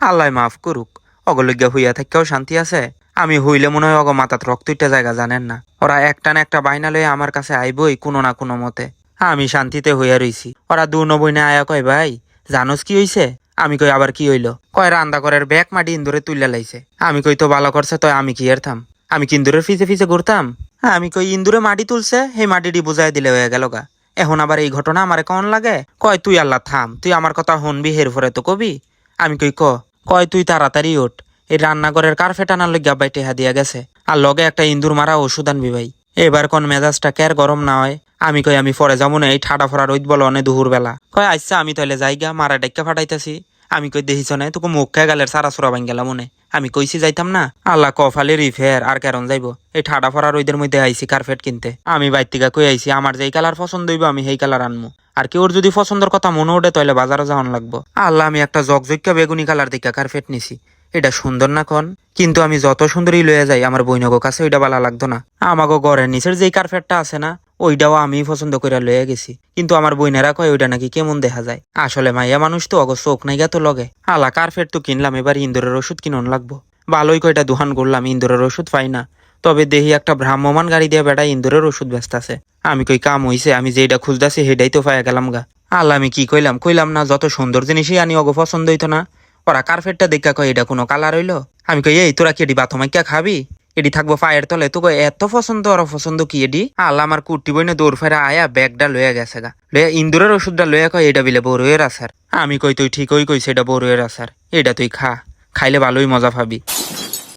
আল্লাহ মাফ করুক। অগলজ্ঞা হইয়া থাকেও শান্তি আছে। আমি হইলে মনে হয় অগ মাথাত রক্ত একটা জায়গা জানেন না। ওরা একটা না একটা বাইনা লয়ে আমার কাছে আইবই কোনো না কোনো মতে। আমি শান্তিতে হইয়া রইছি। ওরা দু নবইনে আয়া কয়, ভাই, জানোস কি হইছে? আমি কই, আবার কি হইল? কয়, রান্দা করের ব্যাগ মাটি ইন্দুরে তুইলা লাইছে। আমি কই, তো ভালো করছে তো আমি কি এরতাম আমি কি ইন্দুরের ফিসে ফিসে ঘুরতাম? আমি কই, ইন্দুরে মাটি তুলছে, সেই মাটিটি বুঝাই দিলে হয়ে গেল গা। এখন আবার এই ঘটনা আমারে কেমন লাগে? কয়, তুই আল্লাহ থাম, তুই আমার কথা শুনবি হের ফরে তো কবি। আমি কই, ক? কয় তুই তাড়াতাড়ি ওঠ। এই রান্নাঘরের কার্পেট আনার লইগা বাই টেহা দিয়া গেছে। আর লগে একটা ইন্দুর মারা ওষুধ আনবি ভাই। এবার কোন মেজাজটা কের গরম না হয়। আমি কই আমি পরে যাব না, এই ঠাডা ফরা রোদ বলো অনেক দুহুর বেলা কয় আচ্ছা আমি তাহলে যাইগা, মারা ডেকে ফাটাইতাছি। আমি কই দেখিছ নাই, তোকে মুখ খেয়ে গালের সারা সুরা ভাঙ্গেলা গেলাম মনে। আমি কইছি যাইতাম না, আল্লাহ কফালে রিফের আর কেরন যাইব। এই ঠাডা ফড়া রোদের মধ্যে আইছি কার্পেট কিনতে। আমি বাইতিকা কই আইছি আমার যেই কালার পছন্দ হইব আমি সেই কালার আনমু। আর কেউর যদি পছন্দের কথা মনে ওঠে তাহলে বাজারে যাওয়ান লাগবো। আল্লাহ, আমি একটা জকজকা বেগুনি কালার দিকা কার্পেট নিছি। এটা সুন্দর না কন কিন্তু আমি যত সুন্দরই লয়ে যাই আমার বইনগো কাছে ওইটা ভালো লাগতো না। আমাগো ঘরের নিচের যেই কার্পেটটা আছে না ওইটাও আমি পছন্দ করে লয়ে গেছি। কিন্তু আমার বইনেরা কয়, ওইটা নাকি কেমন দেখা যায়? আসলে মাইয়া মানুষ তো, অগ চোখ নাই তো লগে। আলা কার্পেট তো কিনলাম, এবার ইন্দোরের ওষুধ কিনন লাগবো। ভালোই কয়টা দোকান করলাম ইন্দোরের ওষুধ পাই না। তবে দেহি একটা ভ্রাম্যমান গাড়ি দিয়ে বেড়া ইন্দোরের ওষুধ ব্যস্ত আছে। আমি কই, কাম হইছে, আমি যেইটা খুঁজতেছি সেটাই তো পাইয়া গেলাম গা। আল্লাহ আমি কি কইলাম কইলাম না, যত সুন্দর জিনিসই আনি, অগ পছন্দ হইতো না। ওরা কার্পেটটা দেখা কয়, এটা কোনো কালার হইল? আমি কই, এই, তোরা কি বাথমাইকা খাবি? এটি থাকব পায়ের তলে। তো কই এত পছন্দ, আর পছন্দ কি এডি? আল, আমার কুর্তি বইনে দৌড় ফেরা আয়া ব্যাগটা লয়ে গেছে গা। লয়ে ইন্দুরের ওষুধটা লয়ে কয় এটা বিলে বড়ুয়ের আসার আমি কই, তুই ঠিক ঠিকই কইছে, এটা বড়ুয়ের আসার এটা তুই খা। খাইলে ভালোই মজা পাবি।